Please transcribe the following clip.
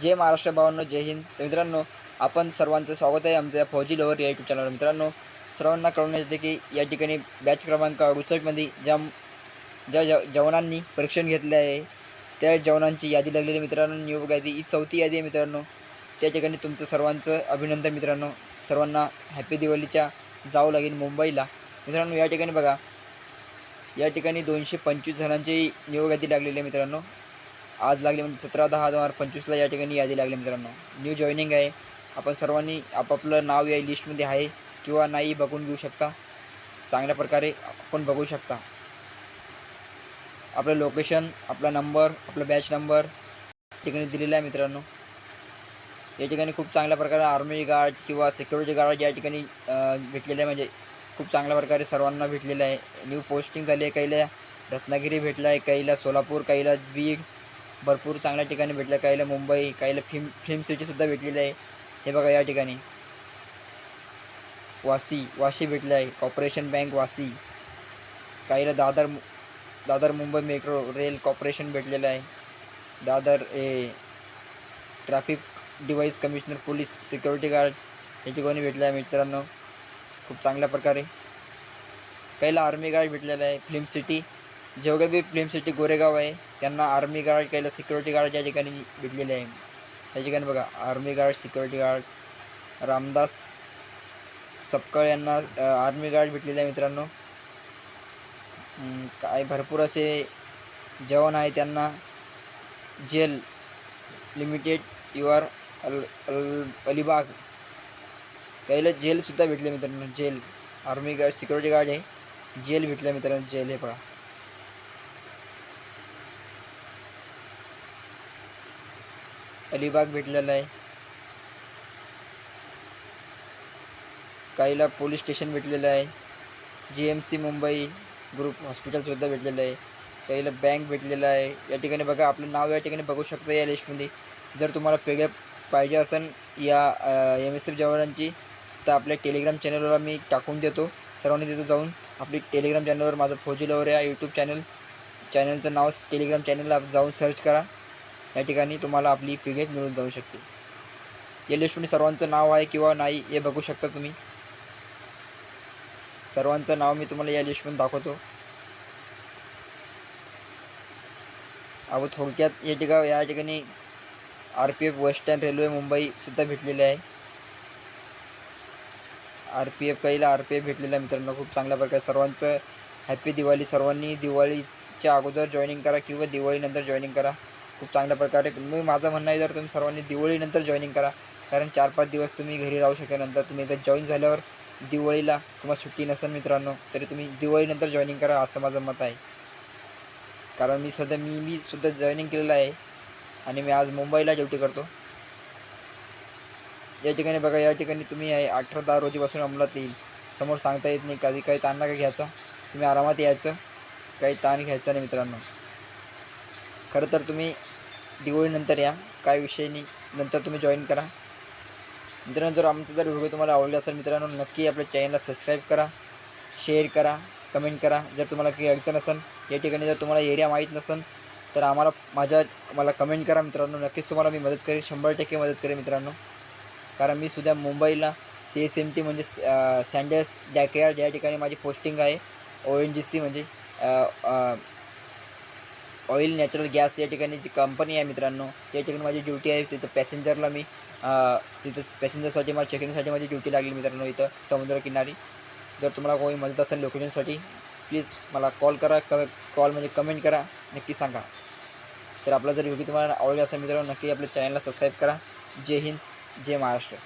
जय महाराष्ट्र भावांनो जय हिंद. तर मित्रांनो आपण सर्वांचं स्वागत आहे आमच्या फौजी लोवर या यूट्यूब चॅनलवर मित्रांनो सर्वांना कळवण्यात येते की या ठिकाणी बॅच क्रमांक अडुसष्टमध्ये ज्या ज्या जव जवानांनी परीक्षण घेतले आहे त्या जवानांची यादी लागलेली मित्रांनो नियोग यादी ही चौथी यादी आहे मित्रांनो. त्या ठिकाणी तुमचं सर्वांचं अभिनंदन मित्रांनो. सर्वांना हॅपी दिवाळीच्या जावं लागेल मुंबईला. मित्रांनो या ठिकाणी बघा. या ठिकाणी दोनशे पंचवीस जणांची नियोग यादी लागलेली आहे मित्रांनो. आज लागले म्हणजे सतरा दहा दोन हजार पंचवीसला या ठिकाणी यादी लागली मित्रांनो. न्यू जॉईनिंग आहे. आपण सर्वांनी आपापलं नाव या लिस्टमध्ये आहे किंवा नाही बघून घेऊ शकता. चांगल्या प्रकारे आपण बघू शकता. आपलं लोकेशन आपला नंबर आपला बॅच नंबर ठिकाणी दिलेला आहे मित्रांनो. या ठिकाणी खूप चांगल्या प्रकारे आर्मी गार्ड किंवा सिक्युरिटी गार्ड या ठिकाणी भेटलेले आहे. म्हणजे खूप चांगल्या प्रकारे सर्वांना भेटलेलं आहे. न्यू पोस्टिंग झाली आहे. काहीला रत्नागिरी भेटला आहे. काहीला सोलापूर काहीला बीड भरपूर चांगल्या ठिकाणी भेटलं. काहीला मुंबई काहीला फिल्म फिल्म सिटीसुद्धा भेटलेली आहे. हे बघा या ठिकाणी. वासी वाशी भेटलं आहे. Corporation bank Vashi. काहीला Dadar Dadar Mumbai metro rail corporation भेटलेलं आहे. दादर ए traffic device commissioner police security guard या ठिकाणी भेटलं आहे मित्रांनो. खूप चांगल्या प्रकारे. काहीला आर्मी गार्ड भेटलेलं आहे. फिल्म सिटी जेवढे बी फिल्म सिटी गोरेगाव आहे त्यांना आर्मी गार्ड केलं सिक्युरिटी गार्ड या ठिकाणी भेटलेले आहे. त्या ठिकाणी बघा army guard security guard Ramdas Sapkal यांना आर्मी गार्ड भेटलेले आहे मित्रांनो. काय भरपूर असे जवान आहे त्यांना. जेल लिमिटेड यू आर अल अल अलिबाग. काहीला जेलसुद्धा भेटले मित्रांनो jail. Army guard security guard आहे जेल भेटलं मित्रांनो जेल हे बघा अलिबाग भेटलेला आहे. काहीला पोलीस स्टेशन भेटलेलं आहे. G M C Mumbai group हॉस्पिटलसुद्धा भेटलेलं आहे. काहीला बँक भेटलेलं आहे. या ठिकाणी बघा आपलं नाव या ठिकाणी बघू शकता या लिस्टमध्ये जर तुम्हाला पेड पाहिजे असेल या एम एस एफ जवानांची तर आपल्या टेलिग्राम चॅनलवर मी टाकून देतो. सर्वांनी तिथं जाऊन आपली टेलिग्राम चॅनलवर माझं फौजी लवर या यूट्यूब चॅनल चॅनलचं नाव टेलिग्राम चॅनलला जाऊन सर्च करा. या ठिकाणी तुम्हाला आपली पी मिळून जाऊ शकते. या लिस्टमध्ये सर्वांचं नाव आहे किंवा नाही हे बघू शकता तुम्ही. सर्वांचं नाव मी तुम्हाला या लिस्टमधून दाखवतो. अहो थोडक्यात या ठिकाण या ठिकाणी R P F western railway मुंबईसुद्धा भेटलेले आहे. आर पी एफ काहीला आर पी एफ भेटलेलं आहे मित्रांनो खूप चांगल्या प्रकारे सर्वांचं हॅपी दिवाळी. सर्वांनी दिवाळीच्या अगोदर जॉईनिंग करा किंवा दिवाळीनंतर जॉईनिंग करा. खूप चांगल्या प्रकारे. मी माझं म्हणणं आहे जर तुम्ही सर्वांनी दिवाळीनंतर जॉईनिंग करा कारण चार पाच दिवस तुम्ही घरी राहू शकल्यानंतर तुम्ही एकदा जॉईन झाल्यावर दिवाळीला तुम्हाला सुट्टी नसेल मित्रांनो तरी तुम्ही दिवाळीनंतर जॉईनिंग करा असं माझं मत आहे. कारण मी सध्या मी मी सुद्धा जॉईनिंग केलेलं आहे आणि मी आज मुंबईला ड्युटी करतो. या ठिकाणी बघा या ठिकाणी तुम्ही आहे अठरा दहा रोजीपासून अंमलात येईल. समोर सांगता येत नाही कधी काही ताण नका घ्यायचा. तुम्ही आरामात यायचं काही ताण घ्यायचा नाही मित्रांनो. खरं तर तुम्ही दिवाळीनंतर या. काय विषय नाही. नंतर तुम्ही जॉईन करा. मित्रांनो जर आमचा जर व्हिडिओ तुम्हाला आवडला असेल मित्रांनो नक्की आपल्या चॅनलला सबस्क्राईब करा. शेअर करा. कमेंट करा. जर तुम्हाला काही अडचण असेल या ठिकाणी जर तुम्हाला एरिया माहीत नसेल तर आम्हाला माझ्या मला कमेंट करा मित्रांनो. नक्कीच तुम्हाला मी मदत करेन. शंभर टक्के मदत करेन मित्रांनो. कारण मी सुद्धा मुंबईला सी एस एम टी म्हणजे सँडर्स डॅकयार्ड या ठिकाणी माझी पोस्टिंग आहे ओ एन जी सी म्हणजे ऑइल नॅचरल गॅस या ठिकाणी जी कंपनी आहे मित्रांनो त्या ठिकाणी माझी ड्युटी आहे. तिथं पॅसेंजरला मी तिथं पॅसेंजरसाठी मला चेकिंगसाठी माझी ड्युटी लागली मित्रांनो इथं समुद्रकिनारी जर तुम्हाला कोणी मदत असेल लोकेशनसाठी प्लीज मला कॉल करा क कॉल म्हणजे कमेंट करा नक्की सांगा. तर आपला जर व्हिडिओ तुम्हाला आवडला असेल मित्रांनो नक्की आपल्या चॅनलला सबस्क्राईब करा. जय हिंद जय महाराष्ट्र.